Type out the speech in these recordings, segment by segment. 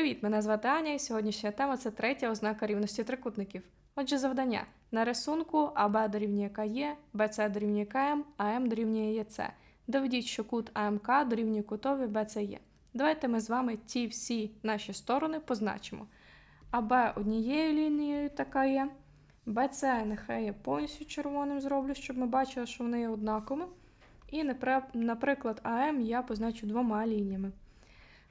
Привіт! Мене звати Аня, і сьогоднішня тема це третя ознака рівності трикутників. Отже, завдання. На рисунку АБ дорівнює КЄ, БЦ дорівнює КМ, АМ дорівнює ЄЦ. Доведіть, що кут АМК дорівнює кутові БЦЄ. Давайте ми з вами ті всі наші сторони позначимо. АБ однією лінією така є. БЦ нехай я повністю червоним зроблю, щоб ми бачили, що вони є однаковими. І, наприклад, АМ я позначу двома лініями.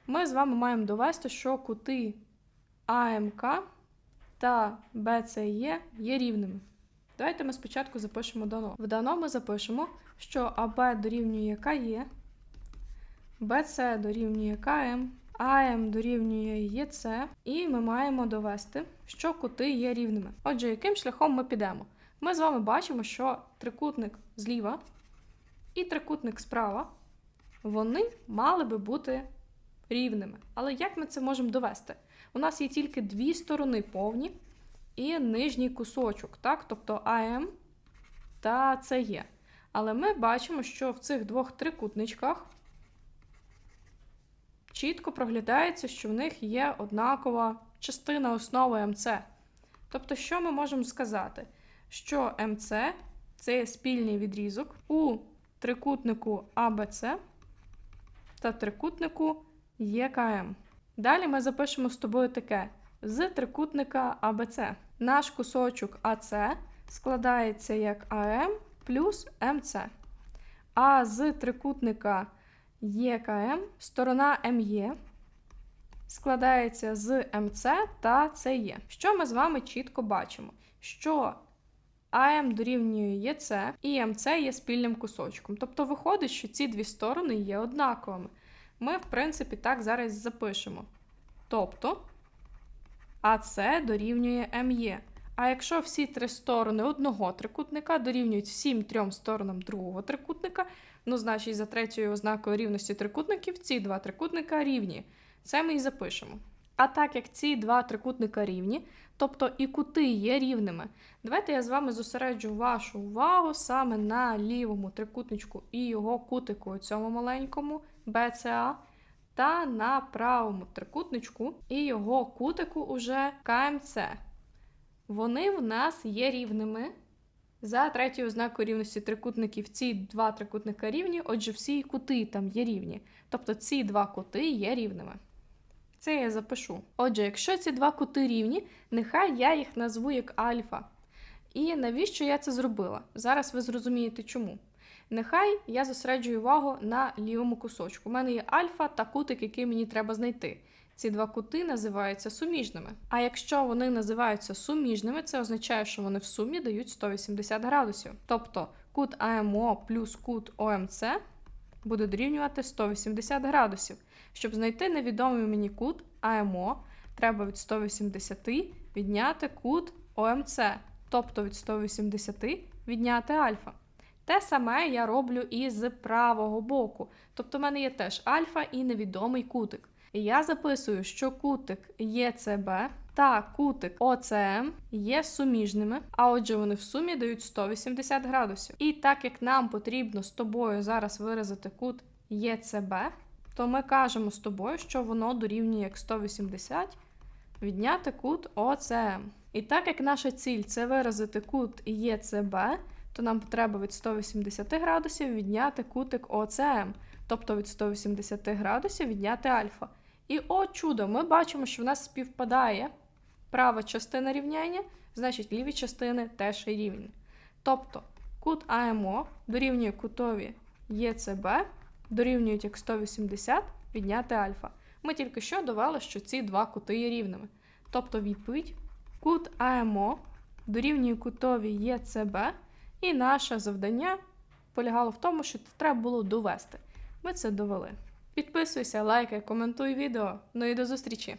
Ми з вами маємо довести, що кути АМК та БЦЄ є рівними. Давайте ми спочатку запишемо дано. В дано ми запишемо, що АБ дорівнює КЄ, БЦ дорівнює КМ, АМ дорівнює ЄЦ, і ми маємо довести, що кути є рівними. Отже, яким шляхом ми підемо? Ми з вами бачимо, що трикутник зліва і трикутник справа вони мали би бути рівними. Але як ми це можемо довести? У нас є тільки дві сторони повні і нижній кусочок, так? тобто АМ та СЄ. Але ми бачимо, що в цих двох трикутничках чітко проглядається, що в них є однакова частина основи МЦ. Тобто, що ми можемо сказати? Що МЦ це є спільний відрізок у трикутнику АБЦ та трикутнику ЄКМ. Далі ми запишемо з тобою таке: з трикутника АБЦ. Наш кусочок АЦ складається як АМ плюс МЦ. А з трикутника ЄКМ сторона МЄ складається з МЦ та СЄ. Що ми з вами чітко бачимо? Що АМ дорівнює ЄЦ і МЦ є спільним кусочком. Тобто виходить, що ці дві сторони є однаковими. Ми, в принципі, так зараз запишемо. Тобто АС дорівнює МЄ. А якщо всі три сторони одного трикутника дорівнюють всім трьом сторонам другого трикутника, ну, значить, за третьою ознакою рівності трикутників ці два трикутника рівні. Це ми і запишемо. А так як ці два трикутника рівні, тобто і кути є рівними, давайте я з вами зосереджу вашу увагу саме на лівому трикутничку і його кутику, цьому маленькому BCA, та на правому трикутничку і його кутику уже КМЦ. Вони в нас є рівними. За третьою ознакою рівності трикутників ці два трикутника рівні, отже, всі кути там є рівні. Тобто ці два кути є рівними. Це я запишу. Отже, якщо ці два кути рівні, нехай я їх назву як альфа. І навіщо я це зробила? Зараз ви зрозумієте чому. Нехай я зосереджую увагу на лівому кусочку. У мене є альфа та кутик, який мені треба знайти. Ці два кути називаються суміжними. А якщо вони називаються суміжними, це означає, що вони в сумі дають 180 градусів. Тобто кут АМО плюс кут ОМЦ буде дорівнювати 180 градусів. Щоб знайти невідомий мені кут АМО, треба від 180 відняти кут ОМЦ, тобто від 180 відняти альфа. Те саме я роблю і з правого боку. Тобто в мене є теж альфа і невідомий кутик. Я записую, що кутик ЄЦБ та кутик ОЦМ є суміжними, а отже, вони в сумі дають 180 градусів. І так як нам потрібно з тобою зараз виразити кут ЄЦБ, то ми кажемо з тобою, що воно дорівнює як 180 відняти кут ОЦМ. І так як наша ціль це виразити кут ЄЦБ, то нам треба від 180 градусів відняти кутик ОЦМ, тобто від 180 градусів відняти альфа. І о чудо, ми бачимо, що в нас співпадає права частина рівняння, значить ліві частини теж рівні. Тобто кут АМО дорівнює кутові ЄЦБ, дорівнюють як 180 відняти альфа. Ми тільки що довели, що ці два кути є рівними. Тобто відповідь кут АМО дорівнює кутові ЄЦБ, і наше завдання полягало в тому, що це треба було довести. Ми це довели. Підписуйся, лайкай, коментуй відео. Ну і до зустрічі!